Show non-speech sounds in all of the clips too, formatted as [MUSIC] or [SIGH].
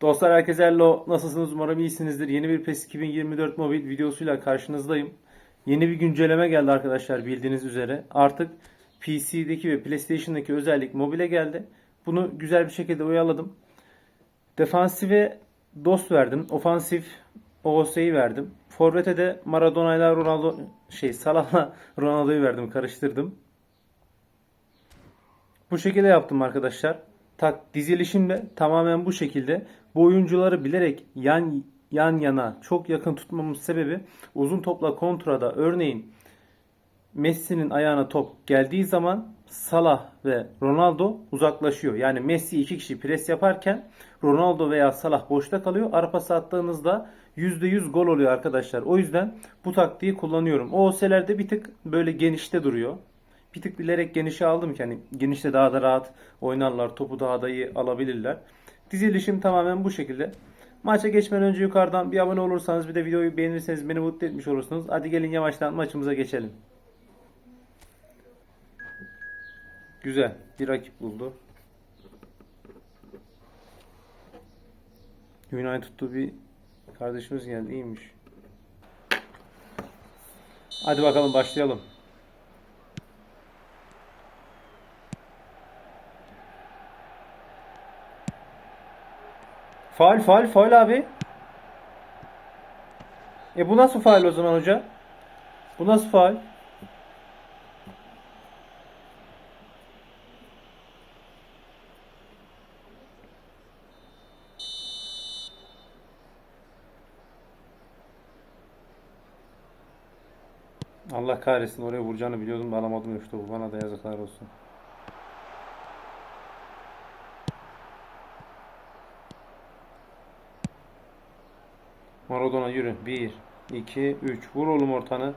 Dostlar herkese hello. Nasılsınız? Umarım iyisinizdir. Yeni bir PES 2024 mobil videosuyla karşınızdayım. Yeni bir güncelleme geldi arkadaşlar bildiğiniz üzere. Artık PC'deki ve PlayStation'daki özellik mobile geldi. Bunu güzel bir şekilde uyarladım. Defansife DOS verdim. Ofansif OOS'yi verdim. Forvet'e de Maradona'yla Ronaldo şey Salah'la [LAUGHS] Ronaldo'yu verdim. Karıştırdım. Bu şekilde yaptım arkadaşlar. Tak dizilişim de tamamen bu şekilde. Bu oyuncuları bilerek yan yan yana çok yakın tutmamın sebebi uzun topla kontrada örneğin Messi'nin ayağına top geldiği zaman Salah ve Ronaldo uzaklaşıyor. Yani Messi iki kişi pres yaparken Ronaldo veya Salah boşta kalıyor. Ara pas attığınızda %100 gol oluyor arkadaşlar. O yüzden bu taktiği kullanıyorum. O OS'lerde bir tık böyle genişte duruyor. Bir tık bilerek genişe aldım ki hani genişte daha da rahat oynarlar. Topu daha da iyi alabilirler. Dizilişim tamamen bu şekilde. Maça geçmeden önce yukarıdan bir abone olursanız bir de videoyu beğenirseniz beni mutlu etmiş olursunuz. Hadi gelin yavaştan maçımıza geçelim. Güzel. Bir rakip buldu. United'da bir kardeşimiz geldi. İyiymiş. Hadi bakalım başlayalım. Faul faul faul abi. E bu nasıl faul o zaman hoca? Bu nasıl faul? Allah kahretsin oraya vuracağını biliyordum da alamadım işte bu bana da yazıklar olsun. Maradona yürü. 1, 2, 3. Vur oğlum ortanı.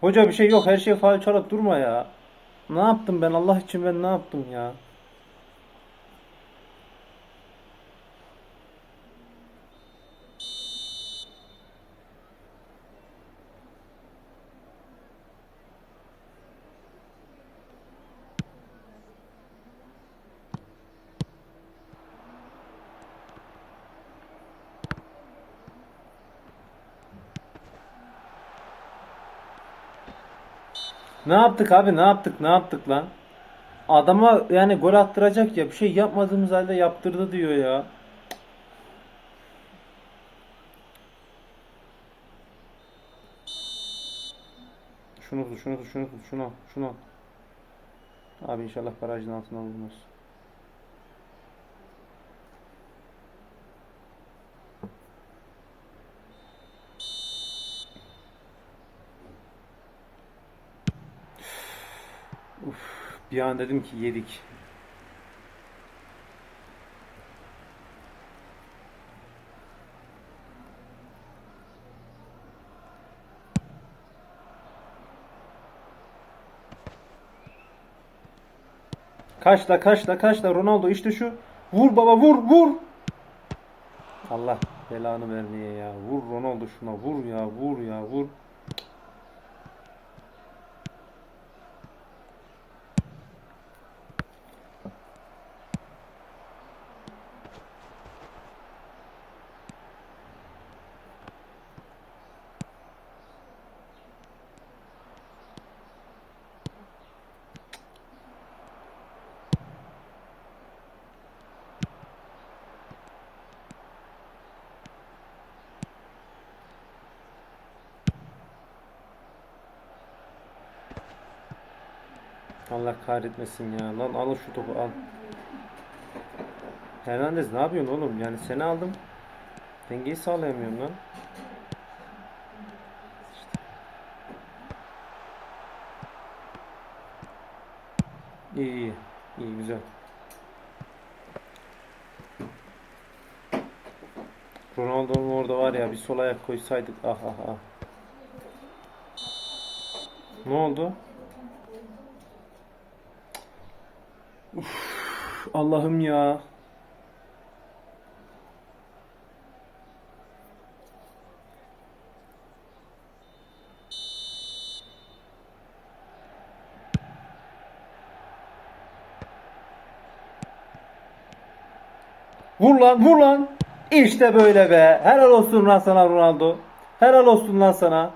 Hoca bir şey yok. Her şey faal çalıp durma ya. Ne yaptım ben? Allah için ben ne yaptım ya? Ne yaptık abi? Ne yaptık? Ne yaptık lan? Adama yani gol attıracak ya bir şey yapmadığımız halde yaptırdı diyor ya. Şunu tut, şunu tut, şunu tut, şunu, şunu. Abi inşallah barajın altına vurmaz. Bir an dedim ki yedik. Kaçla kaçla kaçla Ronaldo işte şu. Vur baba vur vur. Allah belanı vermeye ya. Vur Ronaldo şuna vur ya vur ya vur. Allah kahretmesin ya. Lan al şu topu al. Hernandez ne yapıyorsun oğlum? Yani seni aldım. Dengeyi sağlayamıyorum lan. İyi iyi. İyi güzel. Ronaldo'nun orada var ya bir sol ayak koysaydık ah ah ah. Ne oldu? Allah'ım ya. Vur lan vur lan. İşte böyle be. Helal olsun lan sana Ronaldo. Helal olsun lan sana.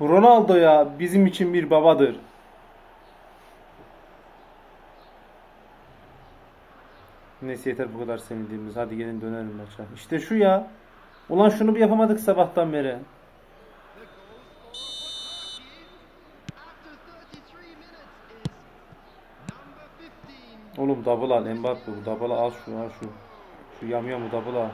Ronaldo ya bizim için bir babadır. Neyse yeter bu kadar sevindiğimiz. Hadi gelin dönelim maça. İşte şu ya. Ulan şunu bir yapamadık sabahtan beri. Oğlum double al Mbappe bu double al şu al şu. Şu yamyamı double al.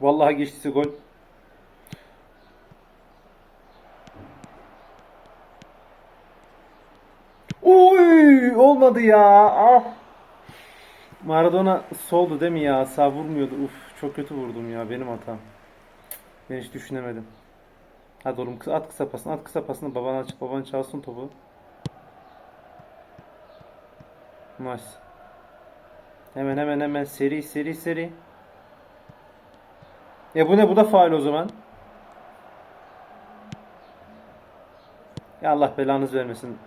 Vallahi geçtiyse gol. Olmadı ya. Ah. Maradona soldu değil mi ya? Sağ vurmuyordu. Uf çok kötü vurdum ya benim hatam. Ben hiç düşünemedim. Hadi oğlum at kısa pasını at kısa pasını baban açıp baban çalsın topu. Nice. Hemen hemen hemen seri seri seri. E bu ne bu da faul o zaman. Ya Allah belanız vermesin.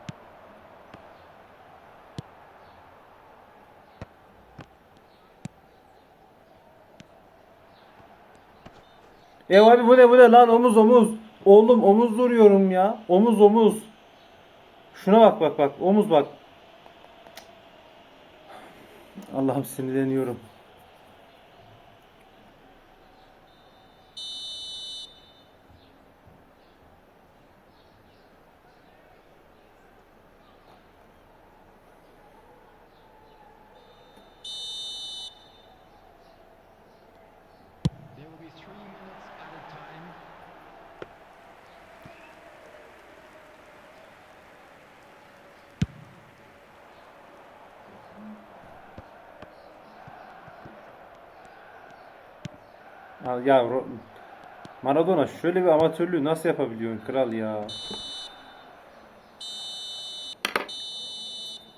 E abi bu ne bu ne lan omuz omuz. Oğlum omuz duruyorum ya. Omuz omuz. Şuna bak bak bak omuz bak. Allah'ım sinirleniyorum. Ya, Maradona şöyle bir amatörlüğü nasıl yapabiliyorsun kral ya?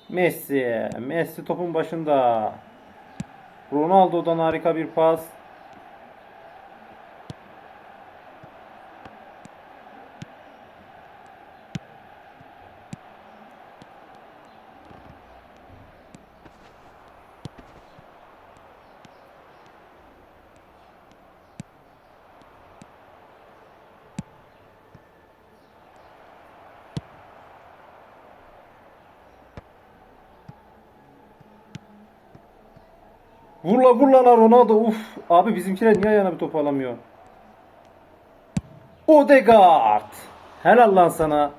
Messi, Messi topun başında. Ronaldo'dan harika bir pas. Vur la vur la la Ronaldo. Uf. Abi bizimkiler niye ayağına bir top alamıyor? Odegaard. Helal lan sana.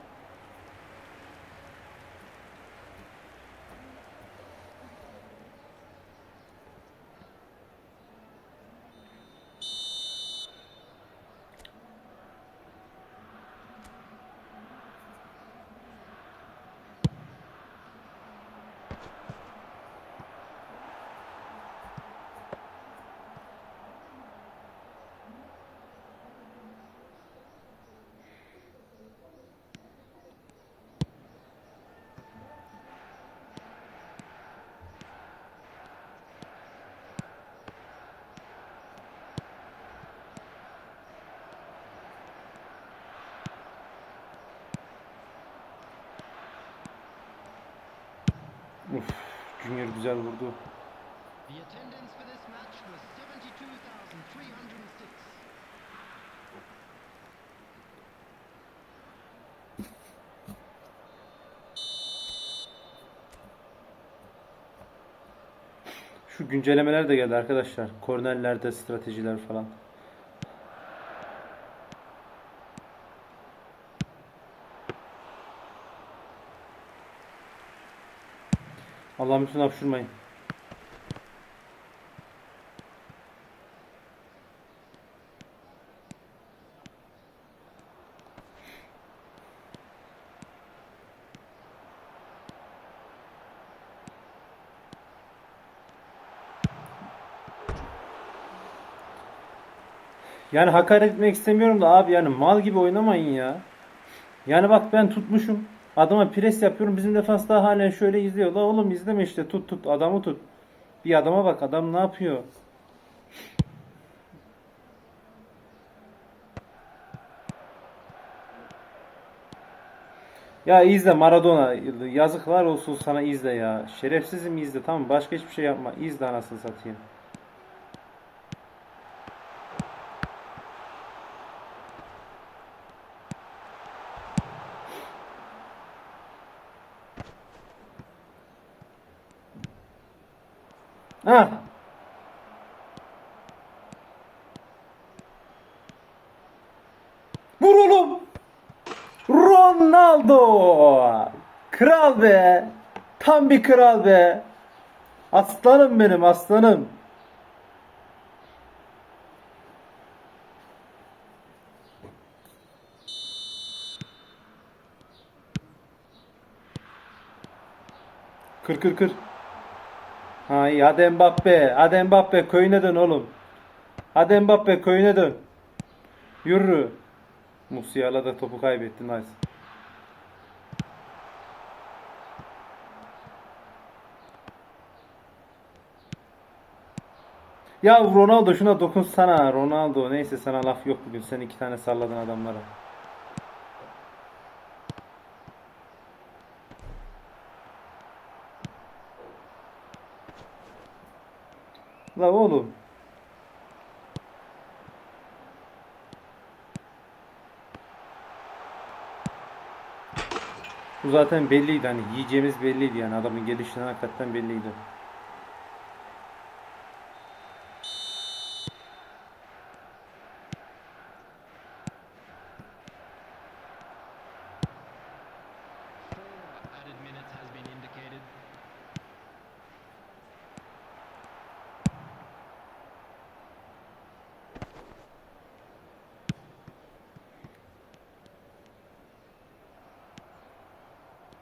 Uf. Junior güzel vurdu. The attendance for this match was 72,306. Şu güncellemeler de geldi arkadaşlar. Kornerlerde stratejiler falan. Allah'ım lütfen hapşurmayın. Yani hakaret etmek istemiyorum da abi yani mal gibi oynamayın ya. Yani bak ben tutmuşum. Adama pres yapıyorum. Bizim defans daha halen şöyle izliyor. La oğlum izleme işte. Tut tut. Adamı tut. Bir adama bak. Adam ne yapıyor? Ya izle Maradona. Yazıklar olsun sana izle ya. Şerefsizim izle. Tamam başka hiçbir şey yapma. İzle anasını satayım. Ha. Vur oğlum. Ronaldo. Kral be. Tam bir kral be. Aslanım benim aslanım. Kır kır kır. Ha iyi hadi Mbappe. Hadi Mbappe köyüne dön oğlum. Hadi Mbappe köyüne dön. Yürü. Musiala da topu kaybetti. Nice. Ya Ronaldo şuna dokunsana. Ronaldo neyse sana laf yok bugün. Sen iki tane salladın adamlara. La oğlum. Bu zaten belliydi hani yiyeceğimiz belliydi yani adamın gelişinden hakikaten belliydi.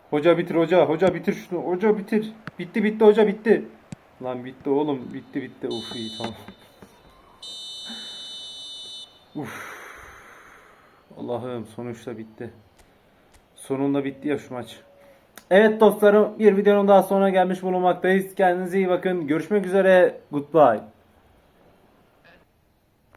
Hoca bitir hoca. Hoca bitir şunu. Hoca bitir. Bitti bitti hoca bitti. Lan bitti oğlum. Bitti bitti. Uf iyi tamam. Uf. Allah'ım sonuçta bitti. Sonunda bitti ya şu maç. Evet dostlarım bir videonun daha sonuna gelmiş bulunmaktayız. Kendinize iyi bakın. Görüşmek üzere. Goodbye.